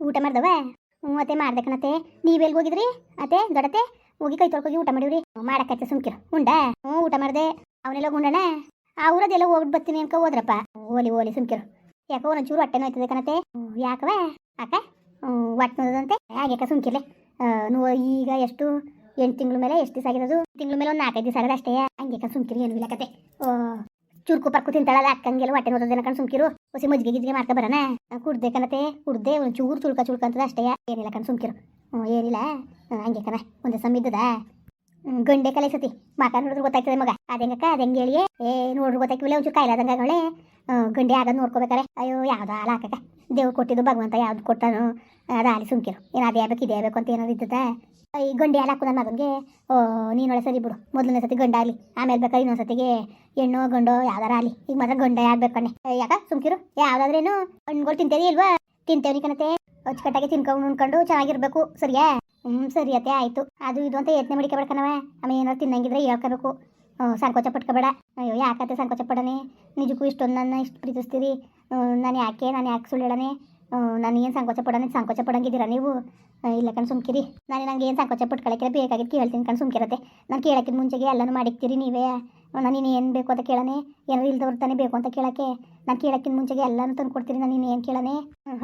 ಊಟ ಮಾಡ್ದವ? ಹ್ಞೂ ಅತ್ತೆ, ಮಾಡ್ದೆ ಕಣತ್ತೆ. ನೀವೆಲ್ಲಿ ಹೋಗಿದ್ರಿ? ಅತ್ತೆ ದೊಡತೆ ಹೋಗಿ ಕೈ ತೊಳ್ಕೋಗಿ ಊಟ ಮಾಡಿವ್ರಿ. ಮಾಡಕ್ಕತ್ತೆ ಸುಮ್ಕಿರು. ಉಂಡ? ಹ್ಞೂ, ಊಟ ಮಾಡ್ದೆ. ಅವನೆಲ್ಲ ಉಂಡಣ ಅವ್ರದೆಲ್ಲ ಹೋಗ್ಬಿಟ್ಟು ಬರ್ತೀನಿ ಅನ್ಕ ಹೋದ್ರಪ್ಪ. ಓಲಿ ಓಲಿ ಸುಮ್ಕಿರು. ಯಾಕೋ ಒಂಚೂರು ಹೊಟ್ಟೆ ನೋಯ್ತದೆ ಕಣತೆ ಯಾಕವ ಅಕ್ಕ? ಹೊಟ್ಟೆ ನೋದಂತೆ ಹಾಗೆ ಸುಮ್ಕಿರ್ಲೆ. ಈಗ ಎಷ್ಟು? ಎಂಟು ತಿಂಗಳ ಮೇಲೆ ಎಷ್ಟು ದಿವಸ ಆಗಿರೋದು? ತಿಂಗಳ ಮೇಲೆ ಒಂದು ನಾಲ್ಕೈದು ದಿವಸ ಆಗಿದೆ ಅಷ್ಟೇ. ಹಂಗೆ ಸುಮ್ಕಿರಿ ಏನು ಇಲ್ಲ ಕತೆ. ಚುರುಕು ಪರ್ಕು ತಿಂತಾಳಲ್ಲ, ಅಕ್ಕಂಗೆಲ್ಲ ಹೊಟ್ಟೆ ನೋದೋದೇನ ಕಣ್ ಸುಮ್ಕಿರು? ಹೊಸಿ ಮಜ್ಜಿಗೆ ಗಿಜ್ಗೆ ಮಾಡ್ಕೊ ಬರೋಣ ಕುಡ್ದೆ ಕಣತೆ ಕುಡ್ದೆ ಒಂದು ಚೂರು ಚುಳ್ಕ ಚುಳ್ಕ ಅಂತದ ಅಷ್ಟೇ ಏನಿಲ್ಲ ಕಣ್ ಸುಮ್ಕಿರು. ಹ್ಞೂ ಏನಿಲ್ಲ. ಹಂಗೆ ಕಣ ಒಂದು ಸಮ ಇದ್ದದ. ಗಂಡೆ ಕಲೆ ಸತಿ, ಮಾಕ ನೋಡಿದ್ರೆ ಗೊತ್ತಾಗ್ತದೆ ಮಗ. ಅದೇಂಗಕ್ಕ ಅದಂಗೆ ಹೇಳಿ ಏ, ನೋಡ್ರಿ ಗೊತ್ತಾಗಿಲ್ಲ ಒಂಚೂರು ಕಾಯಿಲಾದಂಗ ಅವಳೆ ಗಂಡೆ ಆಗೋದು ನೋಡ್ಕೋಬೇಕಾರೆ? ಅಯ್ಯೋ, ಯಾವ್ದು ಹಾಲು ಹಾಕಕ್ಕ. ದೇವ್ರು ಕೊಟ್ಟಿದ್ದು ಭಗವಂತ ಯಾವ್ದು ಕೊಟ್ಟಾನು? ಅದು ಹಾಲಿ ಸುಮ್ಕಿರು. ಏನು ಅದೇ ಆಗ್ಬೇಕು, ಇದೇ ಆಗ್ಬೇಕು ಅಂತ ಏನಾದ್ರು ಇದ್ದದ? ಈ ಗಂಡೆ ಹಾಲು ಹಾಕು ನನ್ನ ಮಗನಿಗೆ ಓ ನೀನೊಳೆ ಸರಿ ಬಿಡು. ಮೊದಲನೇ ಸತಿ ಗಂಡ ಆಗಲಿ. ಆಮೇಲೆ ಬೇಕಾ ಇನ್ನೊಂದು ಸತಿಗೆ ಹೆಣ್ಣು ಗಂಡು ಯಾವ್ದಾರ ಆಗಲಿ. ಈಗ ಮಾತ್ರ ಗಂಡ ಆಗ್ಬೇಕು ಕಣ್ಣೆ ಯಾಕ? ಸುಮ್ಕಿರು. ಯಾವ್ದಾದ್ರೇನು? ಹಣ್ಣುಗಳು ತಿಂತೇವಿ ಇಲ್ವಾ? ತಿಂತೇವಿ ಕಣತೆ. ಅಚ್ಚುಕಟ್ಟಾಗಿ ತಿನ್ಕೊಂಡು ಉಣ್ಕೊಂಡು ಚೆನ್ನಾಗಿರ್ಬೇಕು. ಸರಿಯಾ? ಹ್ಞೂ ಸರಿ ಅತ್ತೆ, ಆಯಿತು. ಅದು ಇದು ಅಂತ ಯತ್ನೆ ಕಣವ ಆಮೇಲೆ ಏನಾದ್ರು ತಿನ್ನಂಗಿದ್ರೆ ಹೇಳ್ಕೋಬೇಕು. ಸಂಕೋಚ ಪಟ್ಕೋಬೇಡ. ಅಯ್ಯೋ ಯಾಕತ್ತೆ ಸಂಕೋಚ ಪಡನೆ ನಿಜಕ್ಕೂ ಇಷ್ಟೊಂದು ನನ್ನ ಇಷ್ಟು ಪ್ರೀತಿಸ್ತೀರಿ. ನಾನು ಯಾಕೆ? ನಾನು ಯಾಕೆ ಸುಳ್ಳು ಹೇಳನೆ ನನಗೇನು ಸಂಕೋಚ ಪಡೋಣ ಸಂಕೋಚ ಪಡಂಗಿದ್ದೀರಾ ನೀವು? ಇಲ್ಲ ಕಣ್ ಸುಮ್ಕಿರಿ. ನಾನು ನಂಗೆ ಏನು ಸಂಕೋಚ ಪಟ್ಕೊಳಕ್ಕೆ ಬೇಕಾಗಿತ್ತು ಕೇಳ್ತೀನಿ ಕಣ್ ಸುಮ್ಕಿರತ್ತೆ. ನಾನು ಕೇಳೋಕ್ಕಿಂತ ಮುಂಚೆಗೆ ಎಲ್ಲನೂ ಮಾಡಿಕ್ತೀರಿ ನೀವೇ. ನಾನು ಏನು ಬೇಕು ಅಂತ ಕೇಳನೆ? ಏನಾರು ಇಲ್ದವ್ರು ತಾನೇ ಬೇಕು ಅಂತ ಕೇಳೋಕ್ಕೆ? ನಾನು ಕೇಳೋಕ್ಕಿಂತ ಮುಂಚೆಗೆ ಎಲ್ಲನೂ ತಂದು ಕೊಡ್ತೀರಿ ನಾನು ಏನು ಕೇಳನೆ?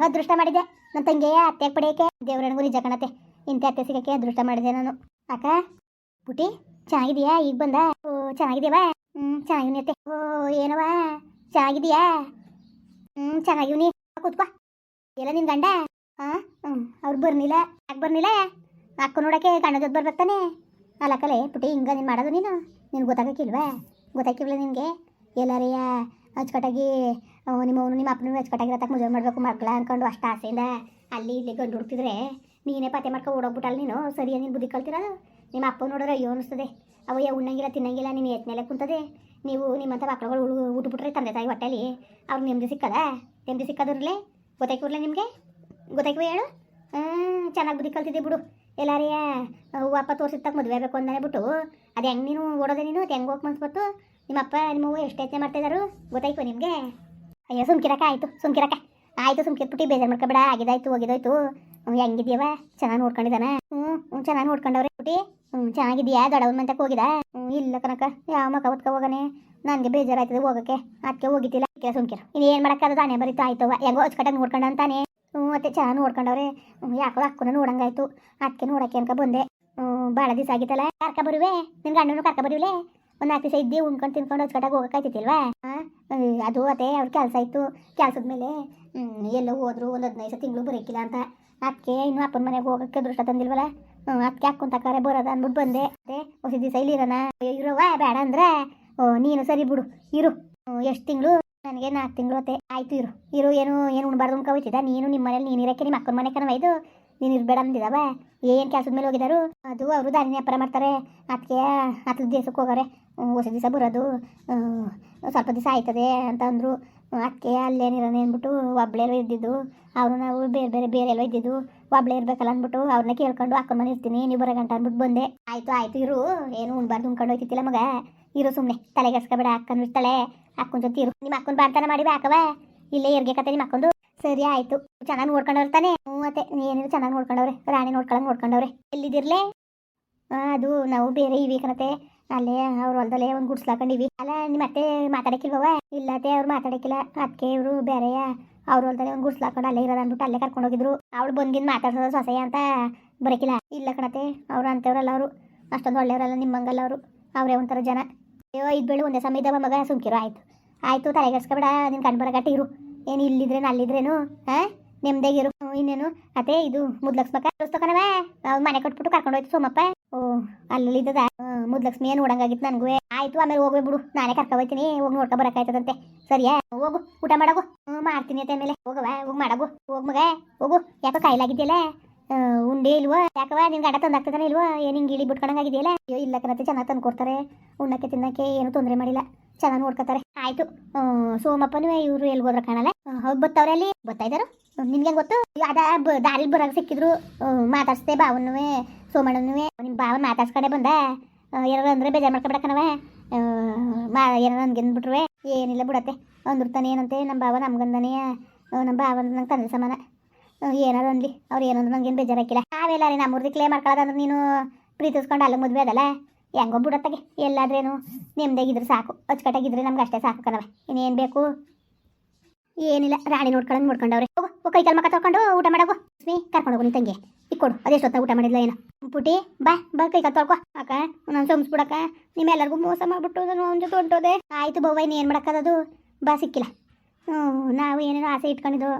ಅದೃಷ್ಟ ಮಾಡಿದೆ. ನನ್ನ ತಂಗಿಯ ಅತ್ತೆಗೆ ಪಡೆಯೋಕೆ ದೇವ್ರನಿಗೂ ನಿಜ ಕಣತ್ತೆ. ಇಂಥ ಅತ್ತೆ ಸಿಗೋಕ್ಕೆ ಅದೃಷ್ಟ ಮಾಡಿದೆ ನಾನು. ಅಕ್ಕ, ಪುಟಿ, ಚೆನ್ನಾಗಿದೆಯಾ? ಈಗ ಬಂದ? ಓ ಚೆನ್ನಾಗಿದೆಯವಾ ಹ್ಞೂ ಚೆನ್ನಾಗಿ ಅತ್ತೆ. ಓ ಏನವಾ ಚೆನ್ನಾಗಿದೆಯಾ ಹ್ಞೂ ಚೆನ್ನಾಗಿವ್ನಿ. ಕೂತ್ಕೋ. ಎಲ್ಲ ನಿನ್ ಗಂಡ? ಹಾಂ ಅವ್ರು ಬರ್ನಿಲ್ಲ. ಯಾಕೆ ಬರ್ನಿಲ್ಲ? ಅಕ್ಕ ನೋಡಕ್ಕೆ ಗಂಡ ಜೊತೆ ಬರ್ಬೇಕಾನೆ ಅಲ್ಲ ಕಲೆ ಪುಟಿ ಹಿಂಗ ನೀನು ಮಾಡೋದು ನೀನು? ನಿನ್ಗೆ ಗೊತ್ತಾಗಕ್ಕಿಲ್ವಾ? ಗೊತ್ತಾಗಿಲ್ಲ ನಿನಗೆ? ಎಲ್ಲರೇ ಅಚ್ಚುಕಟ್ಟಾಗಿ ನಿಮ್ಮ ಅವನು ನಿಮ್ಮ ಅಪ್ಪನೂ ಅಚ್ಚುಕಟ್ಟಾಗಿರತ್ತಕ್ಕ ಮದುವೆ ಮಾಡಬೇಕು ಮಕ್ಕಳ ಅಂದ್ಕೊಂಡು ಅಷ್ಟು ಆಸೆಯಿಂದ ಅಲ್ಲಿ ಇಲ್ಲಿ ಗಂಡು ಹುಡುಕ್ತಿದ್ರೆ ನೀನೇ ಪತ್ತೆ ಮಾಡ್ಕೊ ಓಡೋಗ್ಬಿಟ್ಟಲ್ಲ ನೀನು? ಸರಿಯ ನೀನು ಬುದ್ಧಿ ಕಲ್ತಿರೋದು ನಿಮ್ಮ ಅಪ್ಪ ನೋಡಿದ್ರೆ ಅಯ್ಯೋ ಅನಿಸ್ತದೆ. ಅವಯ್ಯ ಉಣ್ಣಂಗಿಲ್ಲ, ತಿನ್ನಂಗಿಲ್ಲ ನೀನು ಎತ್ತನೆಲ್ಲ ಕುಂತದೆ. ನೀವು ನಿಮ್ಮಂಥ ಮಕ್ಕಳುಗಳು ಉಟ್ಬಿಟ್ರೆ ತಂದೆ ತಾಯಿ ಹೊಟ್ಟೆಲಿ ಅವ್ರಿಗೆ ನೆಮ್ಮದಿ ಸಿಕ್ಕದ? ನೆಮ್ಮದಿ ಸಿಕ್ಕದಿರಲೇ ಗೊತ್ತಾಯ್ಕಿರ್ಲೆ ನಿಮಗೆ? ಗೊತ್ತಾಯ್ಕವ ಹೇಳು? ಚೆನ್ನಾಗಿ ಬುದ್ಧಿ ಕಲ್ತಿದ್ದೆ ಬಿಡು. ಎಲ್ಲಾರಿಯ ಅಪ್ಪ ತೋರಿಸಿದ್ದಕ್ಕೆ ಮದುವೆ ಬೇಕು ಅಂದಾನೆ ಬಿಟ್ಟು, ಅದು ಹೆಂಗೆ ನೀನು ಓಡೋದೆ ನೀನು? ಅದು ಹೆಂಗೆ ಹೋಗಿ ಮನ್ಸ್ಬಿಟ್ಟು ನಿಮ್ಮ ಅಪ್ಪ, ನಿಮ್ಮ ಅವ್ವ ಎಷ್ಟು ಯತ್ನೆ ಮಾಡ್ತಿದ್ದಾರು ಗೊತ್ತಾಯ್ತು ನಿಮಗೆ? ಅಯ್ಯೋ ಸುಮ್ಕಿರಕ ಆಯಿತು ಸುಮ್ಕಿರಕ ಆಯಿತು, ಸುಮ್ಕಿರ್ಬಿಟ್ಟು ಬೇಜಾರು ಮಾಡ್ಕೊಬೇಡ ಆಗಿದಾಯ್ತು ಹೋಗಿದಾಯ್ತು ಹೆಂಗಿದ್ಯವ ಚೆನ್ನಾಗಿ ನೋಡ್ಕೊಂಡಿದ್ದಾನೆ? ಹ್ಞೂ ಚೆನ್ನಾಗಿ ನೋಡ್ಕೊಂಡವ್ರೆ. ಬಿಟ್ಟು ಹ್ಞೂ ಚೆನ್ನಾಗಿದ್ಯಾ ದೊಡ್ಡವನ ಮಂತಕ್ಕೆ ಹೋಗಿದ ಹ್ಞೂ ಇಲ್ಲ ಕನಕ ಯಾವ ಮಕ್ಕ ಹೊತ್ಕ ಹೋಗನೆ? ನನಗೆ ಬೇಜಾರಾಯ್ತದೆ ಹೋಗಕ್ಕೆ ಅದಕ್ಕೆ ಹೋಗಿದ್ದಿಲ್ಲ ಅದಕ್ಕೆ ಸುಮ್ಕಿರ. ಇನ್ನು ಏನು ಮಾಡೋಕ್ಕಾದ? ತಾನೇ ಬರೀತು ಆಯ್ತವ ಹೆಂಗೋ ಅಚ್ಚುಕಟ್ಟಾಗಿ ನೋಡ್ಕೊಂಡ ಅಂತಾನೆ. ಹ್ಞೂ ಮತ್ತೆ ಚೆನ್ನಾಗಿ ನೋಡ್ಕೊಂಡವ್ರೆ. ಹ್ಞೂ ಯಾಕೋ ಅಕ್ಕನ ನೋಡಂಗಾಯ್ತು ಅದಕ್ಕೆ ನೋಡಕ್ಕೆ ಅನ್ಕ ಬಂದೆ. ಹ್ಞೂ ಭಾಳ ದಿವಸ ಆಗಿತ್ತಲ್ಲ. ಕರ್ಕ ಬರುವೆ? ನಿನ್ನ ಗಂಡನು ಕರ್ಕ ಬರುವಿಲೆ? ಒಂದು ನಾಲ್ಕು ದಿವಸ ಇದ್ದು ಉಣ್ಕೊಂಡು ತಿನ್ಕೊಂಡು ಅಚ್ಚುಕಟ್ಟಾಗಿ ಹೋಗೋಕ್ಕಾಯ್ತಿಲ್ವಾ ಅದು ಅದೇ ಅವ್ರ ಕೆಲಸ ಇತ್ತು. ಕೆಲಸದ ಮೇಲೆ ಎಲ್ಲೋ ಹೋದ್ರು ಒಂದು ಹದಿನೈದು ತಿಂಗಳು ಬರೋಕ್ಕಿಲ್ಲ ಅಂತ. ಅದಕ್ಕೆ ಇನ್ನು ಅಪ್ಪನ ಮನೆಗೆ ಹೋಗೋಕ್ಕೆ ಅದೃಷ್ಟ ತಂದಿಲ್ವಲ್ಲ? ಅದಕ್ಕೆ ಕರೆ ಬರೋದ ಅಂದ್ಬಿಟ್ಟು ಬಂದೆ. ಅದೇ ಹೊಸ ದಿವಸ ಇಲ್ಲಿರೋಣ ಇರೋವ ಬೇಡ ಅಂದ್ರೆ, ಓ, ನೀನು ಸರಿ ಬಿಡು, ಇರು. ಎಷ್ಟು ತಿಂಗಳು? ನನಗೆ ನಾಲ್ಕು ತಿಂಗಳು ಅತ್ತೆ ಆಯ್ತು, ಇರು. ಇರು, ಏನು ಏನು ಉಣ್ಬಾರ್ದು ಹೋಯ್ತಿದ್ದ ನೀನು ನಿಮ್ಮ ಮನೇಲಿ, ನೀನು ಇರಕ್ಕೆ ನಿಮ್ಮ ಅಕ್ಕನ ಮನೆ ಕಣವ ಇದು. ನೀನು ಇರಬೇಡ ಅಂದಿದ್ದಾವ? ಏನು ಕೆಲಸದ ಮೇಲೆ ಹೋಗಿದಾರು? ಅದು ಅವರು ದಾರಿ ವ್ಯಾಪಾರ ಮಾಡ್ತಾರೆ. ಅದಕ್ಕೆ ಹತ್ತು ದಿವಸಕ್ಕೆ ಹೋಗಾರೆ ಹೊಸ ದಿವಸ ಬರೋದು. ಸ್ವಲ್ಪ ದಿವಸ ಆಯ್ತದೆ ಅಂತ ಅಂದರು. ಅದಕ್ಕೆ ಅಲ್ಲೇನಿರೋಣ ಅಂದ್ಬಿಟ್ಟು ಒಬ್ಬಳೇ ಇದ್ದಿದ್ದು. ಅವರು ನಾವು ಬೇರೆ ಬೇರೆ ಬೇರೆ ಎಲ್ಲ ಇದ್ದಿದ್ದು. ಒಬ್ಬಳೇ ಇರ್ಬೇಕಲ್ಲ ಅಂದ್ಬಿಟ್ಟು ಅವ್ರನ್ನ ಕೇಳ್ಕೊಂಡು ಅಕ್ಕನ ಮನೆ ಇರ್ತೀನಿ ನೀವು ಬರೋ ಗಂಟ ಅಂದ್ಬಿಟ್ಟು ಬಂದೆ. ಆಯ್ತು ಆಯ್ತು, ಇರು. ಏನು ಉಣ್ಬಾರ್ದು, ಉಣ್ಕೊಂಡು ಹೋಯ್ತಿತ್ತಿಲ್ಲ ಮಗ. ಇರು ಸುಮ್ಮನೆ ತಲೆಗೆಡ್ಸ್ಕೊಬೇಡ ಅಕ್ಕನ ಇರ್ತಾಳೆ. ಅಕ್ಕನ ಜೊತೆ ಇರು. ನಿಮ್ಮ ಅಕ್ಕನ ಬಾರ್ತಾನ ಮಾಡಿ ಹಾಕವ ಇಲ್ಲೇ ಇರ್ಗೇಕತ್ತೆ ಕತೆ ನಿಮ್ಮ ಅಕ್ಕಂದು. ಸರಿ, ಆಯ್ತು. ಚೆನ್ನಾಗಿ ನೋಡ್ಕೊಂಡವ್ರ ತಾನೇ ಮತ್ತೆ ಏನಿದ್ರು ಚೆನ್ನಾಗಿ ನೋಡ್ಕೊಂಡವ್ರೆ. ರಾಣಿ ನೋಡ್ಕೊಳಂಗೆ ನೋಡ್ಕೊಂಡವ್ರೆ. ಎಲ್ಲಿದ್ದಿರ್ಲೆ ಅದು ನಾವು ಬೇರೆ ಇವಿ ಕಣತೆ. ಅಲ್ಲೇ ಅವ್ರ ಹೊಲದಲ್ಲೇ ಒಂದು ಗುಡ್ಸ್ಲಾಕೊಂಡಿವಿ ಅಲ್ಲ ನಿಮ್ಮ ಅತ್ತೆ ಮಾತಾಡಕ್ಕಿಲ್ವ ಇಲ್ಲ ಅತ್ತೆ ಅವ್ರು ಮಾತಾಡಕ್ಕಿಲ್ಲ. ಅದಕ್ಕೆ ಇವರು ಬೇರೆಯ ಅವ್ರ ಹೊಲದಲ್ಲೇ ಒಂದು ಗುಡ್ಸ್ಲಾಕೊಂಡು ಅಲ್ಲೇ ಇರೋದು ಅಂದ್ಬಿಟ್ಟು ಅಲ್ಲೇ ಕರ್ಕೊಂಡು ಹೋಗಿದ್ರು. ಅವ್ಳು ಬಂದಿನ ಮಾತಾಡ್ಸೋದು ಸೊಸೆಯ ಅಂತ ಬರಕಿಲ್ಲ. ಇಲ್ಲ ಕಣತೆ ಅವ್ರು ಅಂತವ್ರಲ್ಲ ಅವರು. ಅಷ್ಟೊಂದು ಒಳ್ಳೆಯವರಲ್ಲ ನಿಮ್ಮಂಗಲ್ಲ ಅವರು. ಅವರೇ ಒಂಥರ ಜನ. ಅಯ್ಯೋ ಇದು ಬೇಡ ಒಂದೇ ಸಮಯದ ಮಗ. ಸುಮ್ಕಿರು ಆಯಿತು. ಆಯಿತು ತಲೆಗೆಡ್ಸ್ಕೊಬೇಡ. ನಿನ್ ಕಣ್ ಬರಗಟ್ಟಿ ಇರು. ಏನು ಇಲ್ಲಿದ್ರೇನು ಅಲ್ಲಿದ್ರೇನು? ಹಾಂ? ಹ್ಞೂ, ಇನ್ನೇನು? ಅದೇ ಇದು ಮುದ್ಲಕ್ಸ್ಬೇಕಾ ದೋಸ್ತಕನವ ಮನೆ ಕಟ್ಬಿಟ್ಟು ಕರ್ಕೊಂಡು ಹೋಯ್ತು ಸೋಮಪ್ಪ. ಓ, ಅಲ್ಲಿ ಇದ್ದದ ಮುದ್ಲಕ್ಷ್ಮಿ ಏನು ನೋಡಂಗಾಗಿತ್ತು ನನಗೂ? ಆಯ್ತು, ಆಮೇಲೆ ಹೋಗ್ಬೇ ಬಿಡು. ನಾನೇ ಕರ್ಕೊ ಹೋಗ್ತೀನಿ. ಹೋಗಿ ನೋಡ್ಕೊ ಬರಕಾಯ್ತದಂತೆ ಸರಿಯಾ? ಹೋಗು, ಊಟ ಮಾಡಗು. ಹ್ಞೂ ಮಾಡ್ತೀನಿ ಅಂತ ಮೇಲೆ ಹೋಗವ ಹೋಗಿ ಮಾಡಗು. ಹೋಗ್ ಮಗ, ಹೋಗು. ಯಾಕೋ ಕಾಯಿಲಾಗಿದ್ಯಲ್ಲ? ಉಂಡೆ ಇಲ್ವ? ಯಾಕವ ನಿನ್ ಗಂಡ ತಂದಾಗ್ತದಾನೆ ಇಲ್ವೋ? ಏನು ಹಿಂಗೆ ಇಳಿ ಬಿಟ್ಕೊಂಡಂಗಾಗಿದೆಯಲ್ಲ? ಅಯ್ಯೋ, ಇಲ್ಲ ಕಣತ್ತೆ, ಚೆನ್ನಾಗಿ ತಂದು ಕೊಡ್ತಾರೆ ಉಣ್ಣಕ್ಕೆ ತಿನ್ನಕ್ಕೆ ಏನು ತೊಂದರೆ ಮಾಡಿಲ್ಲ. ಚೆನ್ನಾಗಿ ನೋಡ್ಕೊತಾರೆ. ಆಯ್ತು. ಸೋಮಪ್ಪನೂ ಇವರು ಎಲ್ಲಿ ಹೋದ್ರ ಕಾಣಲ್ಲ ಹೌದು ಬತ್ತವ್ರೆ ಅಲ್ಲಿ. ಬರ್ತಾ ನಿನ್ಗೆ ಗೊತ್ತು? ಅದ ದಾರಿ ಬರಾಗ ಸಿಕ್ಕಿದ್ರು ಮಾತಾಡ್ಸ್ದೆ ಬಾವನ್ನೂ ಸೋಮಣ್ಣನೂ ನಿಮ್ಮ ಬಾವ ಮಾತಾಡ್ಸ್ಕೊಂಡೆ ಬಂದ. ಏನಾರ ಅಂದ್ರೆ ಬೇಜಾರು ಮಾಡ್ಕೊಬೇಡ ಕಣವ ಆ, ಮಾ ಏನಾರ ಅಂದ್ಬಿಟ್ರುವೆ ಏನಿಲ್ಲ ಬಿಡತ್ತೆ. ಅಂದ್ರು ತಾನೆ ಏನಂತೆ? ನಮ್ಮ ಬಾವ ನಮ್ಗಂದನೇ. ನಮ್ಮ ಬಾವ ನಂಗೆ ತಂದೆ ಸಮಾನ. ಏನಾರು ಅನ್ಲಿ. ಅವ್ರು ಏನಂದ್ರೆ ನಂಗೇನು ಬೇಜಾರಾಕಿಲ್ಲ ನಾವೆಲ್ಲ ರೀ ನಮ್ಮೂರ್ದಿ ಕ್ಲೇ ಮಾಡ್ಕೊಳ್ಳೋದಂದ್ರೆ ನೀನು ಪ್ರೀತಿಸ್ಕೊಂಡು ಅಲ್ಲಿಗೆ ಮದುವೆ ಅದಲ್ಲ? ಹೆಂಗೋ ಬಿಡತ್ತಾಗೆ. ಎಲ್ಲಾದ್ರೇನು ನೆಮ್ಮದಿಯಾಗಿದ್ರೆ ಸಾಕು. ಅಚ್ಚುಕಟ್ಟಾಗಿದ್ರೆ ನಮ್ಗೆ ಅಷ್ಟೇ ಸಾಕು ಕಣವ ಇನ್ನೇನು ಬೇಕು? ಏನಿಲ್ಲ, ರಾಣಿ ನೋಡ್ಕೊಳ್ಳೋದು ನೋಡ್ಕೊಂಡವ್ರೆ. ಹೋಗು ಕೈ ಕಾಲು ಮಕ್ಕ ತೊಳ್ಕೊಂಡು ಊಟ ಮಾಡೋ ಸ್ಮಿ, ಕರ್ಕೊಂಡು ಹೋಗು ತಂಗಿ. ಇಕ್ಕೊಡು ಸ್ವತ್ತ ಊಟ ಮಾಡಿಲ್ಲ ಏನು. ಪುಟಿ ಬಾ ಬಾ, ಕೈ ಕಾಲು ತೊಳ್ಕೊ. ಅಕ್ಕ ನಾನು ಸೋಮ್ಸ್ಬಿಡಕ್ಕ ನಿಮ್ಮೆಲ್ಲರಿಗೂ ಮೋಸ ಮಾಡ್ಬಿಟ್ಟು ಅವನ ಜೊತೆ ಹೊಂಟೋದೆ. ಆಯ್ತು ಬವ್ವ ಮಾಡಕದ ಮಾಡೋಕ್ಕದದು ಬಾ, ಸಿಕ್ಕಿಲ್ಲ. ಹ್ಞೂ, ನಾವು ಏನೇನು ಆಸೆ ಇಟ್ಕೊಂಡಿದ್ದು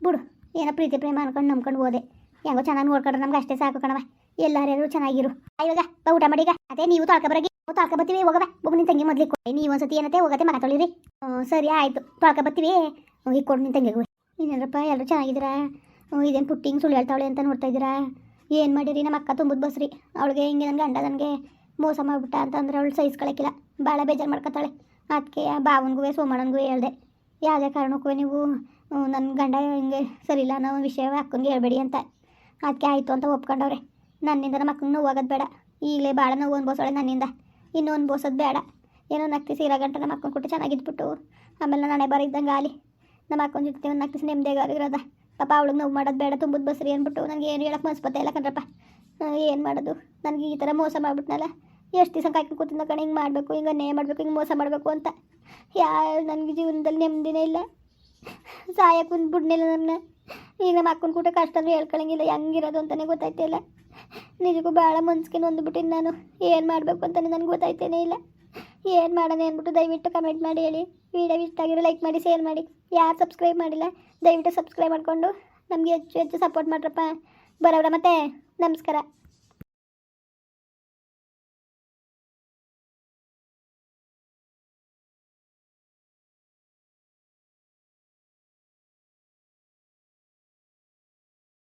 ಬಿಡು, ಏನೋ ಪ್ರೀತಿ, ಪ್ರೇಮ ಅನ್ಕೊಂಡು ನಂಬ್ಕೊಂಡು ಹೋದೆ. ಹೆಂಗೋ ಚೆನ್ನಾಗಿ ನೋಡ್ಕೊಂಡ್ರೆ ನಮ್ಗೆ ಅಷ್ಟೇ ಸಾಕು ಕಣವ ಎಲ್ಲರೂ ಚೆನ್ನಾಗಿರು. ಇವಾಗ, ಬಾ ಊಟ ಮಾಡೀಗ ಅದೇ, ನೀವು ತೊಳ್ಕ ಬರಗಿ ತೊಳ್ಕ ಬರ್ತೀವಿ ಹೋಗವ ಹೋಗು ನಿನ್ ತಂಗಿ ಮೊದ್ಲಿಗೆ ನೀವು ಒಂದ್ಸತಿ ಏನತ್ತೆ, ಹೋಗತ್ತೆ ಮಗ ತೊಳಿರಿ ಸರಿ, ಆಯಿತು. ತೊಳ್ಕ ಬರ್ತೀವಿ. ಈಗ ಕೊಡು ನಿನ್ ತಂಗಿಗೆ ಇನ್ನೇನಪ್ಪ ಎಲ್ಲರೂ ಚೆನ್ನಾಗಿದ್ದೀರಾ ಇದೇನು ಪುಟ್ಟಿಂಗ್ ಸುಳ್ಳು ಹೇಳ್ತಾವಳೆ ಅಂತ ನೋಡ್ತಾ ಇದ್ದೀರಾ? ಏನು ಮಾಡಿರಿ, ನಮ್ಮ ಅಕ್ಕ ತುಂಬುದು ಬಸ್ರಿ. ಅವಳಿಗೆ ಹಿಂಗೆ ನನ್ನ ಗಂಡ ನನಗೆ ಮೋಸ ಮಾಡಿಬಿಟ್ಟ ಅಂತಂದ್ರೆ ಅವಳು ಸಹಿಸ್ಕೊಳಕ್ಕಿಲ್ಲ ಭಾಳ ಬೇಜಾರು ಮಾಡ್ಕೊತಾಳೆ. ಅದಕ್ಕೆ ಆ ಬಾವನಿಗೂ ಸೋಮಣ್ಣನಿಗೂ ಹೇಳ್ದೆ. ಯಾವುದೇ ಕಾರಣಕ್ಕೂ ನೀವು ನನ್ನ ಗಂಡ ಹಿಂಗೆ ಸರಿಯಿಲ್ಲ ಅನ್ನೋ ವಿಷಯ ಅಕ್ಕನಿಗೆ ಹೇಳ್ಬೇಡಿ ಅಂತ. ಅದಕ್ಕೆ ಆಯಿತು ಅಂತ ಒಪ್ಕೊಂಡವ್ರೆ. ನನ್ನಿಂದ ನಮ್ಮ ಅಕ್ಕಂಗೆ ನೋವು ಆಗೋದು ಬೇಡ. ಈಗಲೇ ಭಾಳ ನೋವು ಅನ್ಬೋಸೋಳೆ ನನ್ನಿಂದ. ಇನ್ನೂ ಅನ್ಬೋಸೋದು ಬೇಡ. ಏನೋ ನಕ್ತಿ ಸೀರಾ ಗಂಟ ನಮ್ಮ ಅಕ್ಕನ ಕೊಟ್ಟು ಚೆನ್ನಾಗಿದ್ಬಿಟ್ಟು. ಆಮೇಲೆ ನಾನು ಹಣೆ ಬರ ಇದ್ದಂಗೆ ಆಲಿ ನಮ್ಮ ಅಕ್ಕನ ಜೊತೆ ಒಂದು ನಕ್ತಿಸಿ ನೆಮ್ಮದಿಯಾಗಿರೋದ ಪಾಪ ಅವಳಿಗೆ ನೋವು ಮಾಡೋದು ಬೇಡ, ತುಂಬುದು ಬಸ್ರಿ ಅಂದ್ಬಿಟ್ಟು ನನಗೆ ಏನು ಹೇಳಕ್ಕೆ ಮನ್ಸ್ಪತ್ತೆ ಇಲ್ಲ ಕಣ್ರಪ್ಪ. ಏನು ಮಾಡೋದು? ನನಗೆ ಈ ಥರ ಮೋಸ ಮಾಡ್ಬಿಟ್ನಲ್ಲ. ಎಷ್ಟು ದಿವಸ ಕಾಯ್ಕೊಂಡು ಕೂತಿದ್ದ ಕಣ, ಹಿಂಗೆ ಮಾಡಬೇಕು, ಹಿಂಗೆ ನೇ ಮಾಡಬೇಕು, ಹಿಂಗೆ ಮೋಸ ಮಾಡಬೇಕು ಅಂತ. ಯಾ ನನಗೆ ಜೀವನದಲ್ಲಿ ನೆಮ್ಮದಿನೇ ಇಲ್ಲ. ಸಾಯಕ್ಕೆ ಒಂದು ಬಿಡ್ನಿಲ್ಲ ನನ್ನ. ಈಗ ನಮ್ಮ ಅಕ್ಕನ ಕೂಟ ಕಷ್ಟವೂ ಹೇಳ್ಕೊಳ್ಳಂಗಿಲ್ಲ ಹೆಂಗಿರೋದು ಅಂತಲೇ ಗೊತ್ತಾಯ್ತಿಲ್ಲ ನಿಜಕ್ಕೂ ಭಾಳ ಮನ್ಸಿಗೆ ಹೊಂದ್ಬಿಟ್ಟಿನಿ ನಾನು. ಏನು ಮಾಡಬೇಕು ಅಂತಲೇ ನನಗೆ ಗೊತ್ತಾಯ್ತೇನೆ ಇಲ್ಲ. ಏನು ಮಾಡೋಣ ಅಂದ್ಬಿಟ್ಟು ದಯವಿಟ್ಟು ಕಮೆಂಟ್ ಮಾಡಿ ಹೇಳಿ. ವಿಡಿಯೋ ಇಷ್ಟ ಆಗಿರೋ ಲೈಕ್ ಮಾಡಿ ಶೇರ್ ಮಾಡಿ. ಯಾರು ಸಬ್ಸ್ಕ್ರೈಬ್ ಮಾಡಿಲ್ಲ, ದಯವಿಟ್ಟು ಸಬ್ಸ್ಕ್ರೈಬ್ ಮಾಡಿಕೊಂಡು ನಮಗೆ ಹೆಚ್ಚು ಹೆಚ್ಚು ಸಪೋರ್ಟ್ ಮಾಡ್ರಪ್ಪ. ಬರೋರ ಮತ್ತೆ. ನಮಸ್ಕಾರ.